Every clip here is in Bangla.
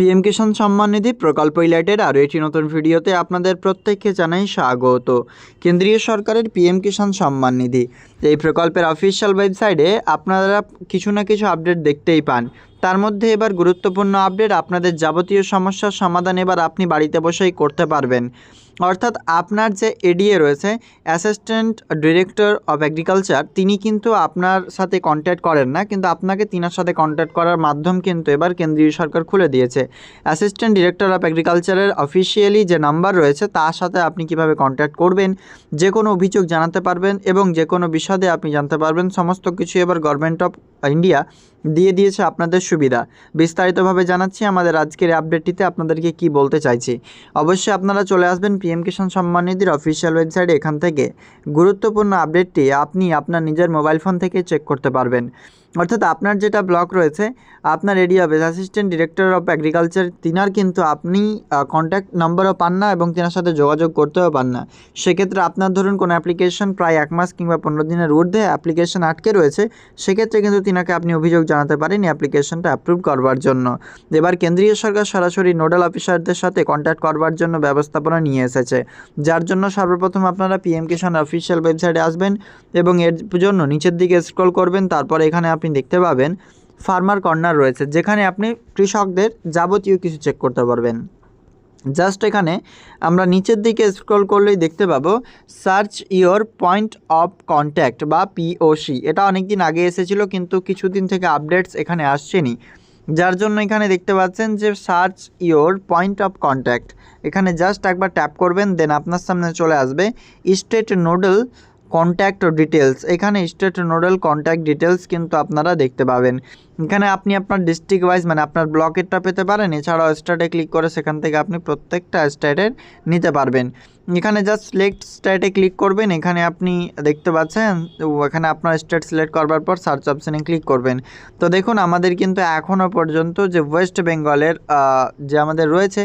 পিএম কিষাণ সম্মান নিধি প্রকল্প রিলেটেড আরও একটি নতুন ভিডিওতে আপনাদের প্রত্যেককে জানাই স্বাগত। কেন্দ্রীয় সরকারের পিএম কিষাণ সম্মান নিধি। এই প্রকল্পের অফিসিয়াল ওয়েবসাইটে আপনারা কিছু না কিছু আপডেট দেখতেই পান। তার মধ্যে এবার গুরুত্বপূর্ণ আপডেট আপনাদের যাবতীয় সমস্যার সমাধান এবার আপনি বাড়িতে বসেই করতে পারবেন। অর্থাৎ আপনার যে এডিএ রয়েছে অ্যাসিস্ট্যান্ট ডিরেক্টর অফ এগ্রিকালচার তিনি কিন্তু আপনার সাথে কন্ট্যাক্ট করেন না, কিন্তু আপনাকে তিনার সাথে কন্ট্যাক্ট করার মাধ্যম কিন্তু এবার কেন্দ্রীয় সরকার খুলে দিয়েছে। অ্যাসিস্ট্যান্ট ডিরেক্টর অফ এগ্রিকালচারের অফিসিয়ালি যে নাম্বার রয়েছে, তার সাথে আপনি কীভাবে কন্ট্যাক্ট করবেন, যে কোনো অভিযোগ জানাতে পারবেন এবং যে কোনো বিশদে আপনি জানতে পারবেন, সমস্ত কিছু এবার গভর্নমেন্ট অফ ইন্ডিয়া দিয়ে দিয়েছে আপনাদের সুবিধা। বিস্তারিতভাবে জানাচ্ছি আমাদের আজকের আপডেটটিতে আপনাদেরকে কি বলতে চাইছি। অবশ্যই আপনারা চলে আসবেন পিএম কিষাণ সম্মান নিধির অফিসিয়াল ওয়েবসাইটে। এখান থেকে গুরুত্বপূর্ণ আপডেটটি আপনি আপনার নিজের মোবাইল ফোন থেকে চেক করতে পারবেন। অর্থাৎ আপনার যেটা ব্লক রয়েছে, আপনার area base assistant director of agriculture তিনার কিন্তু আপনি কন্ট্যাক্ট নাম্বারও পান না এবং তিনার সাথে যোগাযোগ করতেও পান না। সেক্ষেত্রে আপনার ধরুন কোনো অ্যাপ্লিকেশন প্রায় এক মাস কিংবা পনেরো দিনের ঊর্ধ্বে অ্যাপ্লিকেশন আটকে রয়েছে, সেক্ষেত্রে কিন্তু তিনাকে আপনি অভিযোগ জানাতে পারেন অ্যাপ্লিকেশনটা অ্যাপ্রুভ করবার জন্য। এবার কেন্দ্রীয় সরকার সরাসরি নোডাল অফিসারদের সাথে কন্ট্যাক্ট করবার জন্য ব্যবস্থাপনা নিয়ে এসেছে। যার জন্য সর্বপ্রথম আপনারা পিএম কিষাণ অফিসিয়াল ওয়েবসাইটে আসবেন এবং এর জন্য নিচের দিকে স্ক্রল করবেন, তারপরে এখানে আপনি দেখতে পাবেন ফার্মার কর্নার রয়েছে, যেখানে আপনি কৃষকদের যাবতীয় কিছু চেক করতে পারবেন। জাস্ট এখানে আমরা নিচের দিকে স্ক্রল করলেই দেখতে পাবো search your point of contact বা পিওসি এটা অনেক দিন আগে এসেছিল, কিন্তু কিছুদিন থেকে আপডেটস এখানে আসছেনি। যার জন্য এখানে দেখতে পাচ্ছেন যে search your point of contact এখানে জাস্ট একবার ট্যাপ করবেন দেন আপনার সামনে চলে আসবে স্টেট নোডাল কন্ট্যাক্ট ডিটেলস এখানে স্টেট নোডাল কন্ট্যাক্ট ডিটেলস কিন্তু আপনারা দেখতে পাবেন। এখানে আপনি আপনার ডিস্ট্রিক্ট ওয়াইজ মানে আপনার ব্লকেরটা পেতে পারেন। এছাড়াও স্টেটে ক্লিক করে সেখান থেকে আপনি প্রত্যেকটা স্টেটের নিতে পারবেন। এখানে জাস্ট সিলেক্ট স্টেটে ক্লিক করবেন। এখানে আপনি দেখতে পাচ্ছেন এখানে আপনার স্টেট সিলেক্ট করবার পর সার্চ অপশানে ক্লিক করবেন। তো দেখুন, আমাদের কিন্তু এখনও পর্যন্ত যে ওয়েস্ট বেঙ্গলের যে আমাদের রয়েছে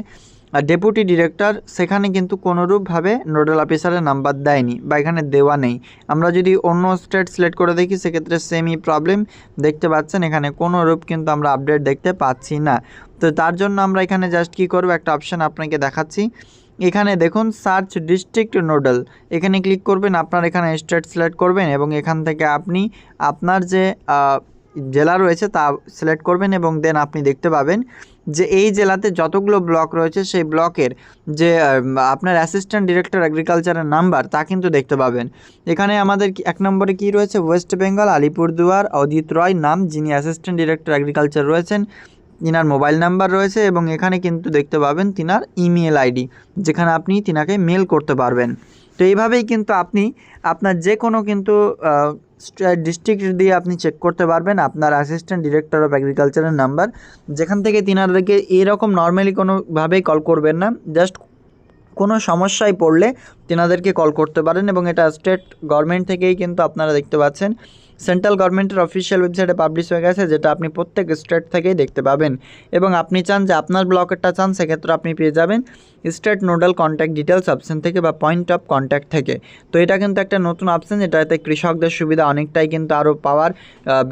ডেপুটি ডিরেক্টর সেখানে কিন্তু কোনোরূপভাবে নোডাল অফিসারের নাম্বার দেয়নি বা এখানে দেওয়া নেই। আমরা যদি অন্য স্টেট সিলেক্ট করে দেখি, সেক্ষেত্রে সেমই প্রবলেম দেখতে পাচ্ছেন, এখানে কোনো রূপ কিন্তু আমরা আপডেট দেখতে পাচ্ছি না। তো তার জন্য আমরা এখানে জাস্ট কী করব, একটা অপশান আপনাকে দেখাচ্ছি। এখানে দেখুন সার্চ ডিস্ট্রিক্ট নোডাল এখানে ক্লিক করবেন, আপনার এখানে স্টেট সিলেক্ট করবেন এবং এখান থেকে আপনি আপনার যে জেলা রয়েছে তা সিলেক্ট করবেন এবং দেন আপনি দেখতে পাবেন যে এই জেলাতে যতগুলো ব্লক রয়েছে সেই ব্লকের যে আপনার অ্যাসিস্ট্যান্ট ডিরেক্টর এগ্রিকালচারের নাম্বার তা কিন্তু দেখতে পাবেন। এখানে আমাদের এক নম্বরে কি রয়েছে? ওয়েস্ট বেঙ্গল আলিপুরদুয়ার অদিত রয় নাম, যিনি অ্যাসিস্ট্যান্ট ডিরেক্টর এগ্রিকালচার রয়েছেন, তিনার মোবাইল নাম্বার রয়েছে এবং এখানে কিন্তু দেখতে পাবেন তিনার ইমেল আইডি যেখানে আপনি তিনাকে মেল করতে পারবেন। তো এইভাবেই কিন্তু আপনি আপনার যে কোনো কিন্তু ডিস্ট্রিক্ট দিয়ে আপনি চেক করতে পারবেন আপনার অ্যাসিস্ট্যান্ট ডিরেক্টর অফ অ্যাগ্রিকালচারের নাম্বার যেখান থেকে তিনাদেরকে এরকম নর্মালি কোনোভাবেই কল করবেন না। জাস্ট কোনো সমস্যায় পড়লে তেনাদেরকে কল করতে পারেন এবং এটা স্টেট গভর্নমেন্ট থেকেই কিন্তু আপনারা দেখতে পাচ্ছেন। সেন্ট্রাল গভর্নমেন্টের অফিসিয়াল ওয়েবসাইটে পাবলিশ হয়ে গেছে, যেটা আপনি প্রত্যেক স্টেট থেকেই দেখতে পাবেন। এবং আপনি চান যে আপনার ব্লকেরটা চান, সেক্ষেত্রে আপনি পেয়ে যাবেন state nodal contact details option থেকে বা পয়েন্ট অফ কন্ট্যাক্ট থেকে। তো এটা কিন্তু একটা নতুন অপশান যেটাতে কৃষকদের সুবিধা অনেকটাই কিন্তু আরও পাওয়ার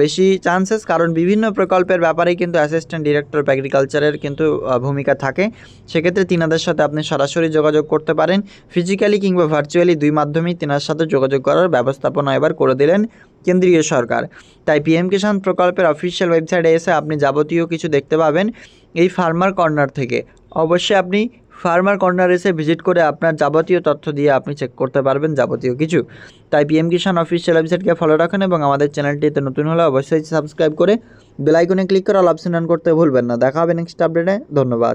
বেশি চান্সেস কারণ বিভিন্ন প্রকল্পের ব্যাপারেই কিন্তু অ্যাসিস্ট্যান্ট ডিরেক্টর অফ এগ্রিকালচারের কিন্তু ভূমিকা থাকে। সেক্ষেত্রে তিনাদের সাথে আপনি সরাসরি যোগাযোগ করতে পারেন। ফিজিক্যালি কিংবা ভার্চুয়ালি দুই মাধ্যমেই তেনার সাথে যোগাযোগ করার ব্যবস্থাপনা এবার করে দিলেন কেন্দ্রীয় সরকার। তাই পিএম কিষাণ প্রকল্পের অফিসিয়াল ওয়েবসাইটে এসে আপনি যাবতীয় কিছু দেখতে পাবেন এই ফার্মার কর্নার থেকে। অবশ্যই আপনি ফার্মার কর্নার এসে ভিজিট করে আপনার যাবতীয় তথ্য দিয়ে আপনি চেক করতে পারবেন যাবতীয় কিছু। তাই পিএম কিষাণ অফিসিয়াল ওয়েবসাইটকে ফলো রাখুন এবং আমাদের চ্যানেলটিতে নতুন হলে অবশ্যই সাবস্ক্রাইব করে বেলাইকনে ক্লিক করে অল অপশন অন করতে ভুলবেন না। দেখা হবে নেক্সট আপডেটে ধন্যবাদ।